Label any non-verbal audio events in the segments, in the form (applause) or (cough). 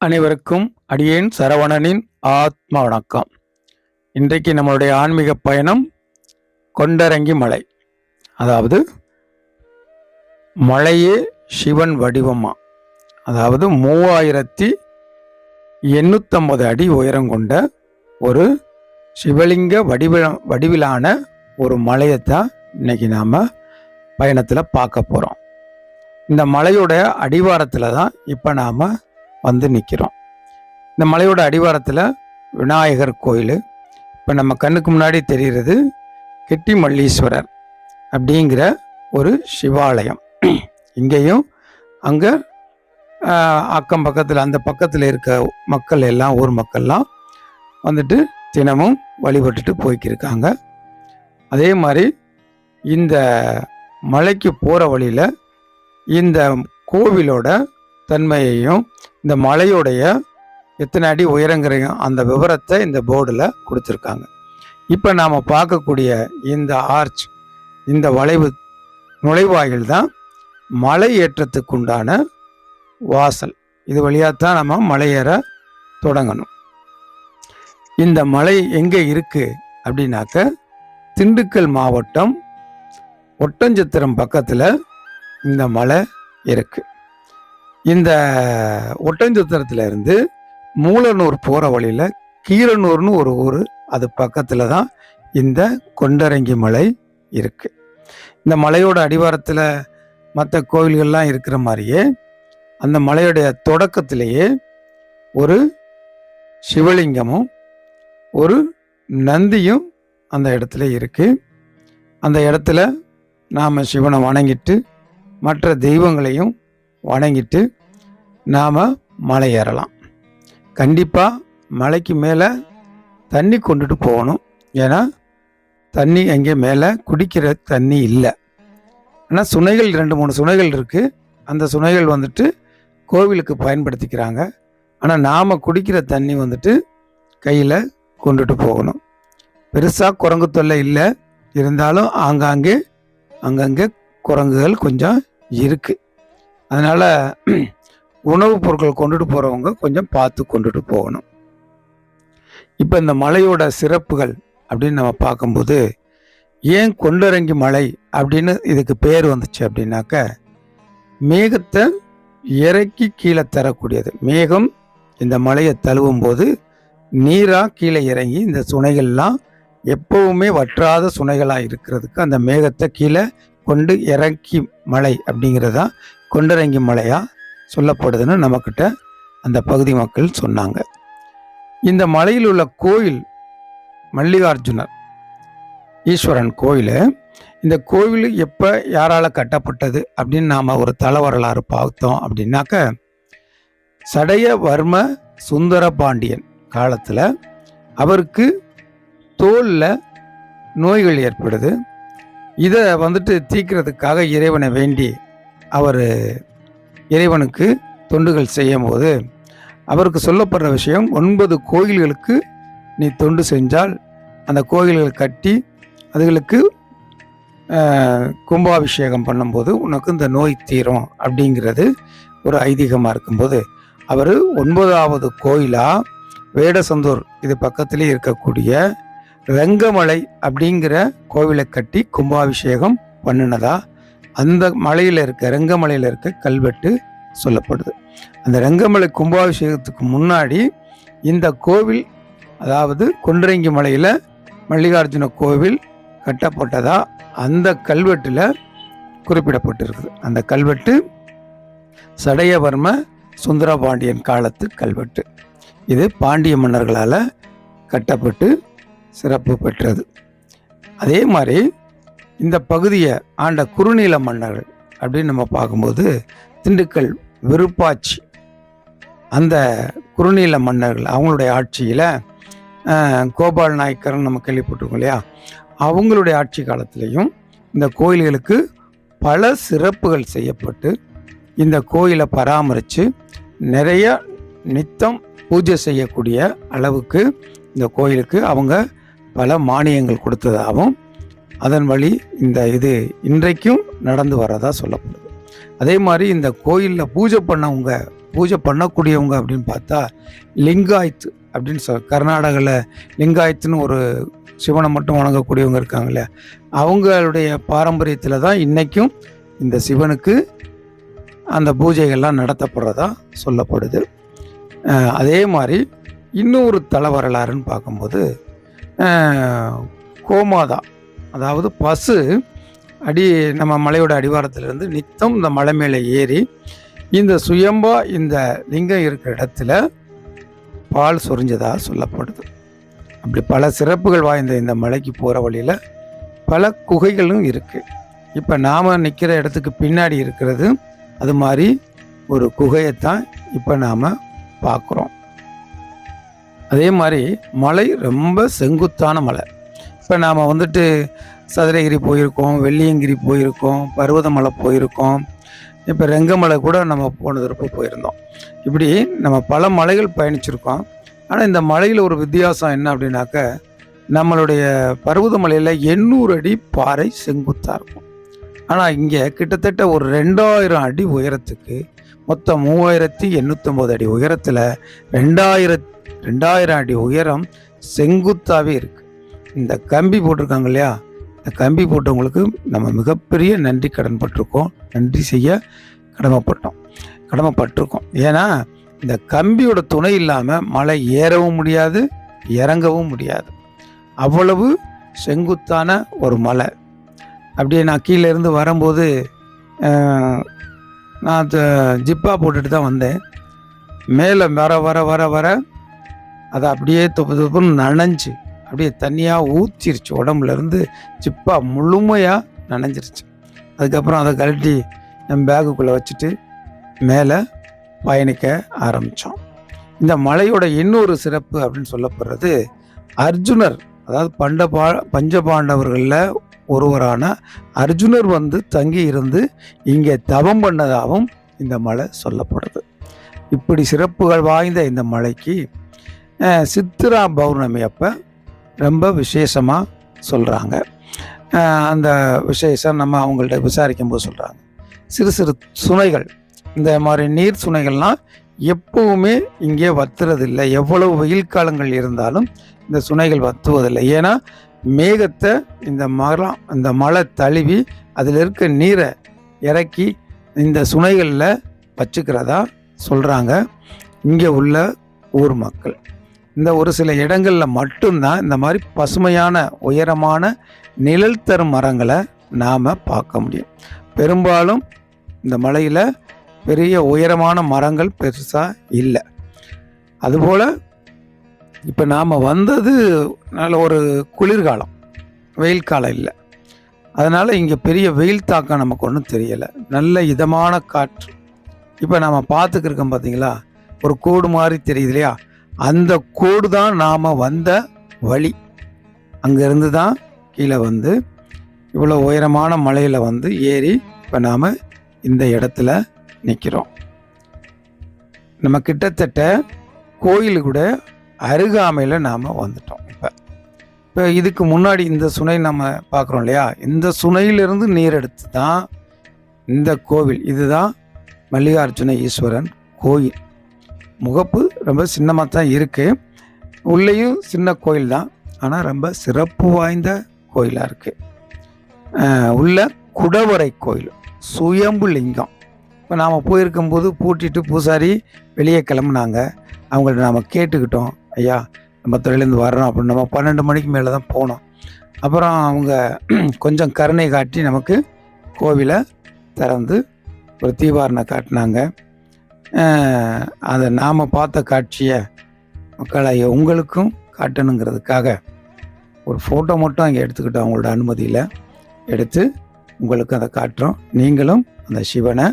அனைவருக்கும் அடியேன் சரவணனின் ஆத்ம வணக்கம். இன்றைக்கு நம்மளுடைய ஆன்மீக பயணம் கொண்டரங்கி மலை. அதாவது மலையே சிவன் வடிவமா? அதாவது மூவாயிரத்தி எண்ணூற்றம்பது அடி உயரம் கொண்ட ஒரு சிவலிங்க வடிவ வடிவிலான ஒரு மலையைத்தான் இன்னைக்கு நாம் பயணத்தில் பார்க்க போகிறோம் இந்த மலையோட அடிவாரத்தில் தான் இப்போ நாம் வந்து நிற்கிறோம் இந்த மலையோட அடிவாரத்தில் விநாயகர் கோயில். இப்போ நம்ம கண்ணுக்கு முன்னாடி தெரிகிறது கெட்டி மல்லீஸ்வரர் அப்படிங்கிற ஒரு சிவாலயம். இங்கேயும் அங்கே அக்கம் பக்கத்தில் அந்த பக்கத்தில் இருக்க மக்கள் எல்லாம் ஊர் மக்கள்லாம் வந்துட்டு தினமும் வழிபட்டுட்டு போய்க்கிருக்காங்க. அதே மாதிரி இந்த மலைக்கு போகிற வழியில் இந்த கோவிலோட தன்மையையும் இந்த மலையோடைய எத்தனை அடி உயரங்கிறையும் அந்த விவரத்தை இந்த போர்டில் கொடுத்துருக்காங்க. இப்போ நாம் பார்க்கக்கூடிய இந்த ஆர்ச் இந்த வளைவு நுழைவாயில் தான் மலை ஏற்றத்துக்குண்டான வாசல். இது வழியாக தான் நம்ம மலையேற தொடங்கணும். இந்த மலை எங்கே இருக்குது அப்படின்னாக்க திண்டுக்கல் மாவட்டம் ஒட்டஞ்சத்திரம் பக்கத்தில் இந்த மலை இருக்கு. இந்த ஒட்டஞ்சுத்திரத்துல இருந்து மூலனூர் போகிற வழியில் கீரனூர்னு ஒரு ஊர் அது பக்கத்தில் தான் இந்த கொண்டரங்கி மலை இருக்கு. இந்த மலையோட அடிவாரத்தில் மற்ற கோவில்கள்லாம் இருக்கிற மாதிரியே அந்த மலையுடைய தொடக்கத்திலேயே ஒரு சிவலிங்கமும் ஒரு நந்தியும் அந்த இடத்துல இருக்கு. அந்த இடத்துல நாம் சிவனை வணங்கிட்டு மற்ற தெய்வங்களையும் வணங்கிட்டு நாம் மலை ஏறலாம். கண்டிப்பாக மலைக்கு மேலே தண்ணி கொண்டுட்டு போகணும். ஏன்னா தண்ணி அங்கே மேலே குடிக்கிற தண்ணி இல்லை. ஆனால் சுனைகள் ரெண்டு மூணு சுனைகள் இருக்குது அந்த சுனைகள் வந்துட்டு கோவிலுக்கு பயன்படுத்திக்கிறாங்க. ஆனால் நாம் குடிக்கிற தண்ணி வந்துட்டு கையில் கொண்டுட்டு போகணும். பெருசாக குரங்கு தொல்லை இல்லை. இருந்தாலும் ஆங்காங்கே அங்கங்கே குரங்குகள் கொஞ்சம் இருக்குது அதனால் உணவுப் பொருட்கள் கொண்டுட்டு போகிறவங்க கொஞ்சம் பார்த்து கொண்டுட்டு போகணும். இப்போ இந்த மலையோட சிறப்புகள் அப்படின்னு நம்ம பார்க்கும்போது ஏன் கொண்டரங்கி மலை அப்படின்னு இதுக்கு பேர் வந்துச்சு அப்படின்னாக்க மேகத்தை இறக்கி கீழே தரக்கூடியது. மேகம் இந்த மலையை தழுவும் போது நீராக கீழே இறங்கி இந்த சுனைகள்லாம் எப்பவுமே வற்றாத சுனைகளாக இருக்கிறதுக்கு அந்த மேகத்தை கீழே கொண்டு இறக்கி மலை அப்படிங்கிறதா கொண்டரங்கி மலையாக சொல்லப்படுதுன்னு நம்மக்கிட்ட அந்த பகுதி மக்கள் சொன்னாங்க. இந்த மலையில் உள்ள கோயில் மல்லிகார்ஜுனர் ஈஸ்வரன் கோயில் இந்த கோவில் எப்போ யாரால் கட்டப்பட்டது அப்படின்னு நாம் ஒரு தல வரலாறு பார்த்தோம் அப்படின்னாக்க சடைய வர்ம சுந்தர பாண்டியன் காலத்தில் அவருக்கு தோலில் நோய்கள் ஏற்படுது. இதை வந்துட்டு தீக்கிறதுக்காக இறைவனை வேண்டி அவர் இறைவனுக்கு தொண்டுகள் செய்யும் போது அவருக்கு சொல்லப்படுற விஷயம் ஒன்பது கோயில்களுக்கு நீ தொண்டு செஞ்சால் அந்த கோயில்கள் கட்டி அதுகளுக்கு கும்பாபிஷேகம் பண்ணும்போது உனக்கு இந்த நோய் தீரும். அப்படிங்கிறது ஒரு ஐதீகமாக இருக்கும்போது அவர் ஒன்பதாவது கோயிலாக வேடசந்தூர் இது பக்கத்திலே இருக்கக்கூடிய ரெங்கமலை அப்படிங்கிற கோவிலை கட்டி கும்பாபிஷேகம் பண்ணினதா? அந்த மலையில் இருக்க ரெங்கமலையில் இருக்க கல்வெட்டு சொல்லப்படுது. அந்த ரெங்கமலை கும்பாபிஷேகத்துக்கு முன்னாடி இந்த கோவில் அதாவது கொன்றங்கி மலையில் மல்லிகார்ஜுன கோவில் கட்டப்பட்டதா? அந்த கல்வெட்டில் குறிப்பிடப்பட்டிருக்குது. அந்த கல்வெட்டு சடையவர்ம சுந்தரபாண்டியன் காலத்து கல்வெட்டு. இது பாண்டிய மன்னர்களால் கட்டப்பட்டு சிறப்பு பெற்றது. அதே மாதிரி இந்த பகுதியை ஆண்ட குறுநில மன்னர்கள் அப்படின்னு நம்ம பார்க்கும்போது திண்டுக்கல் விருப்பாட்சி அந்த குறுநீல மன்னர்கள் அவங்களுடைய ஆட்சியில் கோபால் நாயக்கர்னு நம்ம கேள்விப்பட்டிருக்கோம் இல்லையா? அவங்களுடைய ஆட்சி காலத்திலையும் இந்த கோயில்களுக்கு பல சிறப்புகள் செய்யப்பட்டு இந்த கோயிலை பராமரித்து நிறைய நித்தம் பூஜை செய்யக்கூடிய அளவுக்கு இந்த கோயிலுக்கு அவங்க பல மானியங்கள் கொடுத்ததாகவும் அதன் வழி இந்த இது இன்றைக்கும் நடந்து வர்றதா சொல்லப்படுது. அதே மாதிரி இந்த கோயிலில் பூஜை பண்ணவங்க பூஜை பண்ணக்கூடியவங்க அப்படின்னு பார்த்தா லிங்காயத் அப்படின்னு சொல் கர்நாடகாவில் லிங்காயத்துன்னு ஒரு சிவனை மட்டும் வணங்கக்கூடியவங்க இருக்காங்க இல்லையா அவங்களுடைய பாரம்பரியத்தில் தான் இன்றைக்கும் இந்த சிவனுக்கு அந்த பூஜைகள்லாம் நடத்தப்படுறதா சொல்லப்படுது. அதே மாதிரி இன்னொரு தல வரலாறுன்னு பார்க்கும்போது கோமாதா. அதாவது பசு அடி நம்ம மலையோட அடிவாரத்திலிருந்து நித்தம் இந்த மலை மேலே ஏறி இந்த சுயம்பா இந்த லிங்கம் இருக்கிற இடத்துல பால் சொரிஞ்சதா சொல்லப்படுது. அப்படி பல சிறப்புகள் வாய்ந்த இந்த மலைக்கு போகிற வழியில் பல குகைகளும் இருக்குது இப்போ நாம் நிற்கிற இடத்துக்கு பின்னாடி இருக்கிறது அது மாதிரி ஒரு குகையைத்தான் இப்போ நாம் பார்க்குறோம் அதே மாதிரி மலை ரொம்ப செங்குத்தான மலை. இப்போ நாம் வந்துட்டு சதுரகிரி போயிருக்கோம் வெள்ளியங்கிரி போயிருக்கோம் பர்வதமலை போயிருக்கோம். இப்போ ரெங்கமலை கூட நம்ம போன தடவை போயிருந்தோம். இப்படி நம்ம பல மலைகள் பயணிச்சிருக்கோம். ஆனால் இந்த மலையில் ஒரு வித்தியாசம் என்ன அப்படின்னாக்க நம்மளுடைய பருவதமலையில் எண்ணூறு அடி பாறை செங்குத்தாக இருக்கும். ஆனால் இங்கே கிட்டத்தட்ட ஒரு ரெண்டாயிரம் அடி உயரத்துக்கு மொத்தம் மூவாயிரத்தி எண்ணூற்றம்பது அடி உயரத்தில் ரெண்டாயிரத்தி ரெண்டாயிரம் அடி உயரம் செங்குத்தாகவே இருக்குது இந்த கம்பி போட்டிருக்காங்க இல்லையா? இந்த கம்பி போட்டவங்களுக்கு நம்ம மிகப்பெரிய நன்றி கடன் பட்டிருக்கோம். நன்றி செய்ய கடமைப்பட்டோம். கடமைப்பட்டிருக்கோம். ஏன்னா இந்த கம்பியோட துணை இல்லாமல் மலை ஏறவும் முடியாது இறங்கவும் முடியாது. அவ்வளவு செங்குத்தான ஒரு மலை. அப்படியே நான் கீழே இருந்து வரும்போது நான் த- ஜிப்பா போட்டுட்டு தான் வந்தேன். மேலே வர வர வர வர அதை அப்படியே தொப்பு தொப்புன்னு நனைஞ்சு அப்படியே தண்ணியாக ஊற்றிருச்சு உடம்புலேருந்து சிப்பாக முழுமையாக நனைஞ்சிருச்சு. அதுக்கப்புறம் அதை கழட்டி நம்ம பேகுக்குள்ளே வச்சுட்டு மேலே பயணிக்க ஆரம்பித்தோம் இந்த மலையோட இன்னொரு சிறப்பு அப்படின்னு சொல்லப்படுறது அர்ஜுனர். அதாவது பண்ட பா பஞ்சபாண்டவர்களில் ஒருவரான அர்ஜுனர் வந்து தங்கி இருந்து இங்கே தவம் பண்ணதாகவும் இந்த மலை சொல்லப்படுது. இப்படி சிறப்புகள் வாய்ந்த இந்த மலைக்கு சித்திரா பௌர்ணமி அப்போ ரொம்ப விசேஷமாக சொல்கிறாங்க அந்த விசேஷம் நம்ம அவங்கள்ட்ட விசாரிக்கும் போது சொல்கிறாங்க சிறு சிறு சுனைகள் இந்த மாதிரி நீர் சுனைகள்லாம் எப்பவுமே இங்கே வத்துறதில்லை. எவ்வளவு வெயில் காலங்கள் இருந்தாலும் இந்த சுனைகள் வத்துவதில்லை. ஏன்னா மேகத்தை இந்த மரம் இந்த மலை தழுவி அதில் இருக்க நீரை இறக்கி இந்த சுனைகளில் வச்சுக்கிறதா சொல்கிறாங்க இங்கே உள்ள ஊர் மக்கள். இந்த ஒரு சில இடங்களில் மட்டும்தான் இந்த மாதிரி பசுமையான உயரமான நிழல் தரும் மரங்களை நாம் பார்க்க முடியும். பெரும்பாலும் இந்த மலையில் பெரிய உயரமான மரங்கள் பெருசாக இல்லை. அதுபோல் இப்போ நாம் வந்தது நல்ல ஒரு குளிர்காலம் வெயில் காலம் இல்லை. அதனால் இங்கே பெரிய வெயில் தாக்கம் நமக்கு ஒன்றும் தெரியலை. நல்ல இதமான காற்று. இப்போ நாம் பார்த்துக்கிருக்கோம் பார்த்தீங்களா ஒரு கூடு மாதிரி தெரியுது இல்லையா? அந்த கோடு தான் நாம் வந்த வழி. அங்கேருந்து தான் கீழே வந்து இவ்வளோ உயரமான மலையில் வந்து ஏறி இப்போ நாம் இந்த இடத்துல நிற்கிறோம் நம்ம கிட்டத்தட்ட கோயில் கூட அருகாமையில் நாம் வந்துட்டோம் இப்போ. இப்போ இதுக்கு முன்னாடி இந்த சுனை நம்ம பார்க்குறோம் இல்லையா? இந்த சுனையிலிருந்து நீர் எடுத்து தான் இந்த கோவில். இதுதான் மல்லிகார்ஜுன ஈஸ்வரன் கோயில். முகப்பு ரொம்ப சின்னமாக தான் இருக்குது உள்ளேயும் சின்ன கோயில் தான் ஆனால் ரொம்ப சிறப்பு வாய்ந்த கோயிலாக இருக்குது உள்ள குடவரை கோயில் சுயம்பு லிங்கம். இப்போ நாம் போயிருக்கும்போது பூட்டிட்டு பூசாரி வெளியே கிளம்புனாங்க. அவங்கள்ட்ட நாம் கேட்டுக்கிட்டோம். ஐயா நம்ம தொழிலேருந்து வரணும் அப்படின்னு நம்ம பன்னெண்டு மணிக்கு மேலே தான் போனோம். அப்புறம் அவங்க (clears throat) கொஞ்சம் கருணை காட்டி நமக்கு கோவிலை திறந்து ஒரு தீபாரணை காட்டினாங்க. அதை நாம் பார்த்த காட்சியை மக்களாகிய உங்களுக்கும் காட்டணுங்கிறதுக்காக ஒரு ஃபோட்டோ மட்டும் அங்கே எடுத்துக்கிட்டோம் அவங்களோட அனுமதியில். எடுத்து உங்களுக்கு அதை காட்டுறோம். நீங்களும் அந்த சிவனை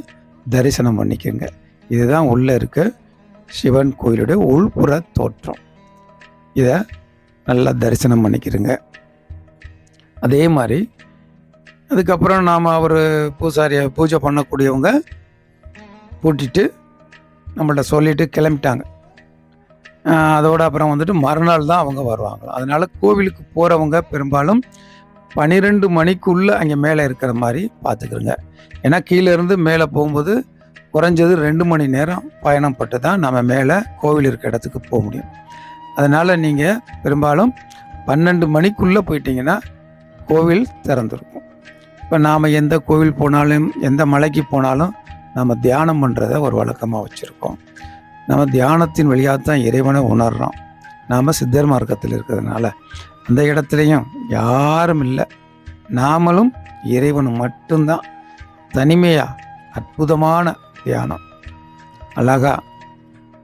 தரிசனம் பண்ணிக்கோங்க. இதுதான் உள்ளே இருக்க சிவன் கோயிலுடைய உள்புற தோற்றம். இதை நல்லா தரிசனம் பண்ணிக்கிறங்க. அதே மாதிரி அதுக்கப்புறம் நாம் அவர் பூசாரியை பூஜை பண்ணக்கூடியவங்க பூட்டிட்டு நம்மள்ட்ட சொல்லிட்டு கிளம்பிட்டாங்க. அதோடு அதோட அப்புறம் வந்துட்டு மறுநாள் தான் அவங்க வருவாங்களாம் அதனால் கோவிலுக்கு போகிறவங்க பெரும்பாலும் பன்னிரெண்டு மணிக்குள்ளே அங்கே மேலே இருக்கிற மாதிரி பார்த்துக்கிறோங்க ஏன்னா கீழே இருந்து மேலே போகும்போது குறைஞ்சது ரெண்டு மணி நேரம் பயணம் பட்டு தான் நம்ம மேலே கோவில் இருக்கிற இடத்துக்கு போக முடியும். அதனால் நீங்கள் பெரும்பாலும் பன்னெண்டு மணிக்குள்ளே போயிட்டீங்கன்னா கோவில் திறந்துருக்கும். இப்போ நாம் எந்த கோவில் போனாலும் எந்த மலைக்கு போனாலும் நம்ம தியானம் பண்ணுறத ஒரு வழக்கமாக வச்சுருக்கோம். நம்ம தியானத்தின் வழியாக தான் இறைவனை உணர்கிறோம் நாம் சித்தர் மார்க்கத்தில் இருக்கிறதுனால அந்த இடத்துலையும் யாரும் இல்லை. நாமளும் இறைவனும் மட்டும்தான். தனிமையாக அற்புதமான தியானம். அழகா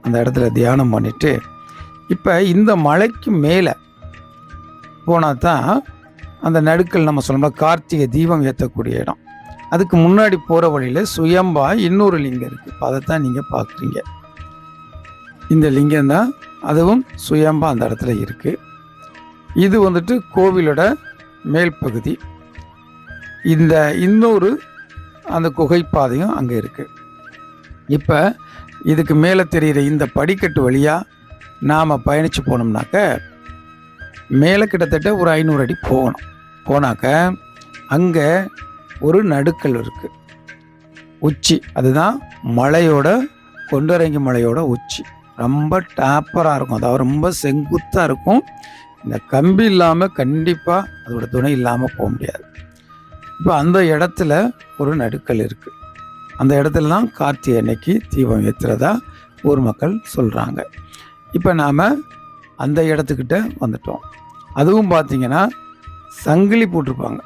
அந்த இடத்துல தியானம் பண்ணிவிட்டு இப்போ இந்த மலைக்கு மேலே போனால் தான் அந்த நடுக்கல் நம்ம சொல்லணும் கார்த்திகை தீபம் ஏற்றக்கூடிய இடம். அதுக்கு முன்னாடி போகிற வழியில் சுயம்பா இன்னொரு லிங்கம் இருக்குது இப்போ அதை தான் நீங்கள் பார்க்குறீங்க இந்த லிங்கம் தான் அதுவும் சுயம்பா அந்த இடத்துல இருக்குது இது வந்துட்டு கோவிலோட மேல் பகுதி. இந்த இன்னொரு அந்த குகை பாதையும் அங்கே இருக்குது இப்போ இதுக்கு மேலே தெரிகிற இந்த படிக்கட்டு வழியாக நாம் பயணித்து போனோம்னாக்க மேலே கிட்டத்தட்ட ஒரு ஐநூறு அடி போகணும். போனாக்க அங்கே ஒரு நடுக்கல் இருக்குது உச்சி அதுதான் மலையோட கொண்டரங்கி மலையோட உச்சி. ரொம்ப டாப்பராக இருக்கும். அதாவது ரொம்ப செங்குத்தாக இருக்கும். இந்த கம்பி இல்லாமல் கண்டிப்பாக அதோட துணை இல்லாமல் போக முடியாது. இப்போ அந்த இடத்துல ஒரு நடுக்கல் இருக்குது அந்த இடத்துல தான் கார்த்திகை அன்னைக்கு தீபம் ஏற்றுறதா ஊர் மக்கள் சொல்கிறாங்க இப்போ நாம் அந்த இடத்துக்கிட்ட வந்துட்டோம். அதுவும் பார்த்தீங்கன்னா சங்கிலி போட்டிருப்பாங்க.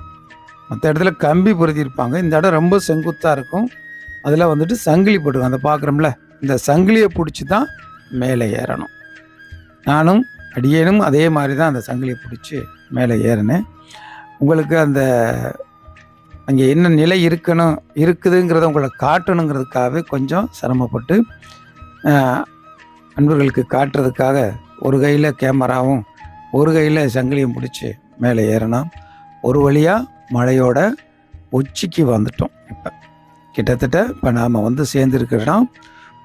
மற்ற இடத்துல கம்பி பொருத்தியிருப்பாங்க. இந்த இடம் ரொம்ப செங்குத்தாக இருக்கும். அதில் வந்துட்டு சங்கிலி போட்டிருக்காங்க. அந்த பார்க்குறோம்ல. இந்த சங்கிலியை பிடிச்சி தான் மேலே ஏறணும். நானும் அடியேனும் அதே மாதிரி தான் அந்த சங்கிலியை பிடிச்சி மேலே ஏறினேன். உங்களுக்கு அந்த அங்கே என்ன நிலை இருக்கணும் இருக்குதுங்கிறத உங்களை காட்டணுங்கிறதுக்காகவே கொஞ்சம் சிரமப்பட்டு அன்பர்களுக்கு காட்டுறதுக்காக ஒரு கையில் கேமராவும் ஒரு கையில் சங்கிலியும் பிடிச்சி மேலே ஏறினோம். ஒரு வழியாக மலையோட உச்சிக்கு வந்துட்டோம் இப்போ. கிட்டத்தட்ட இப்போ நாம் வந்து சேர்ந்துருக்கிறோன்னா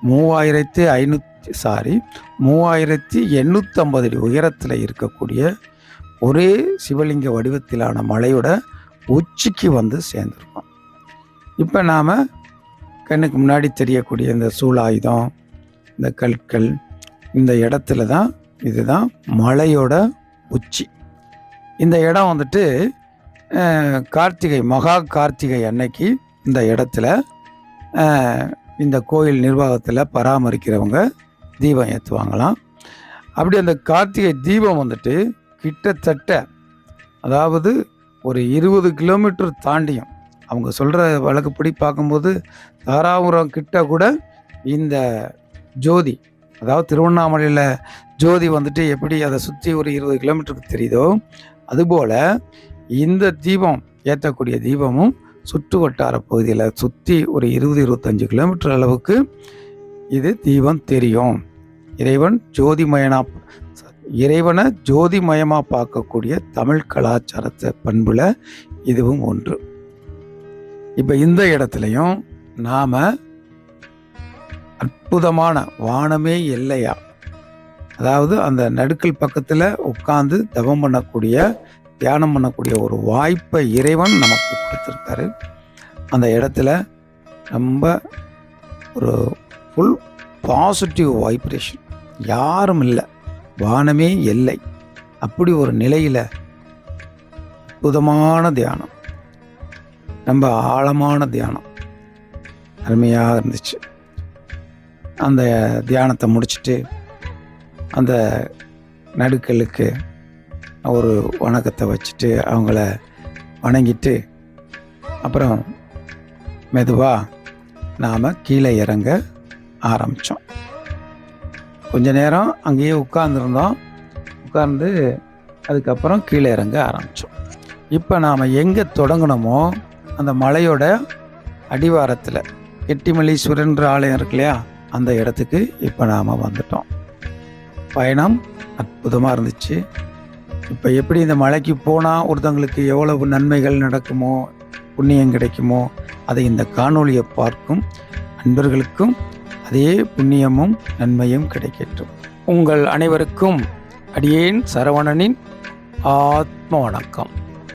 மூவாயிரத்தி ஐநூற்றி சாரி மூவாயிரத்தி எண்ணூற்றம்பது அடி உயரத்தில் இருக்கக்கூடிய ஒரே சிவலிங்க வடிவத்திலான மலையோட உச்சிக்கு வந்து சேர்ந்துருக்கோம். இப்போ நாம் கண்ணுக்கு முன்னாடி தெரியக்கூடிய இந்த சூலாயுதம் இந்த கற்கள் இந்த இடத்துல தான் இதுதான் மலையோட உச்சி. இந்த இடம் வந்துட்டு கார்த்திகை மகா கார்த்திகை அன்னைக்கு இந்த இடத்துல இந்த கோயில் நிர்வாகத்தில் பராமரிக்கிறவங்க தீபம் ஏற்றுவாங்களாம் அப்படி அந்த கார்த்திகை தீபம் வந்துட்டு கிட்டத்தட்ட அதாவது ஒரு இருபது கிலோமீட்டர் தாண்டியும் அவங்க சொல்கிற வழக்குப்படி பார்க்கும்போது தாராபுரம் கிட்ட கூட இந்த ஜோதி அதாவது திருவண்ணாமலையில் ஜோதி வந்துட்டு எப்படி அதை சுற்றி ஒரு இருபது கிலோமீட்டருக்கு தெரியுதோ அதுபோல் இந்த தீபம் ஏற்றக்கூடிய தீபமும் சுற்று வட்டார பகுதியில் சுற்றி ஒரு இருபது இருபத்தஞ்சு கிலோமீட்டர் அளவுக்கு இது தீபம் தெரியும். இறைவன் ஜோதிமயனா இறைவனை ஜோதிமயமாக பார்க்கக்கூடிய தமிழ் கலாச்சாரத்தை பண்பில் இதுவும் ஒன்று. இப்போ இந்த இடத்துலையும் நாம் அற்புதமான வானமே எல்லையா அதாவது அந்த நடுக்கல் பக்கத்தில் உட்காந்து தவம் பண்ணக்கூடிய தியானம் பண்ணக்கூடிய ஒரு வாய்ப்பை இறைவன் நமக்கு கொடுத்துருக்காரு. அந்த இடத்துல ரொம்ப ஒரு ஃபுல் பாசிட்டிவ் வைப்ரேஷன் யாரும் இல்லை. வானமே இல்லை. அப்படி ஒரு நிலையில் அற்புதமான தியானம். ரொம்ப ஆழமான தியானம். அருமையாக இருந்துச்சு. அந்த தியானத்தை முடிச்சுட்டு அந்த நடுக்கலுக்கு ஒரு வணக்கத்தை வச்சுட்டு அவங்கள வணங்கிட்டு அப்புறம் மெதுவாக நாம் கீழே இறங்க ஆரம்பித்தோம் கொஞ்ச நேரம் அங்கேயே உட்கார்ந்துருந்தோம். உட்கார்ந்து அதுக்கப்புறம் கீழே இறங்க ஆரம்பித்தோம் இப்போ நாம் எங்கே தொடங்கினோமோ அந்த மலையோட அடிவாரத்தில் கெட்டிமல்லீஸ்வரன்ற ஆலயம் இருக்கு இல்லையா? அந்த இடத்துக்கு இப்போ நாம் வந்துட்டோம். பயணம் அற்புதமாக இருந்துச்சு. இப்போ எப்படி இந்த மலைக்கு போனால் ஒருத்தங்களுக்கு எவ்வளவு நன்மைகள் நடக்குமோ புண்ணியம் கிடைக்குமோ அதை இந்த காணொலியை பார்க்கும் அன்பர்களுக்கும் அதே புண்ணியமும் நன்மையும் கிடைக்கட்டும். உங்கள் அனைவருக்கும் அடியேன் சரவணனின் ஆத்ம வணக்கம்.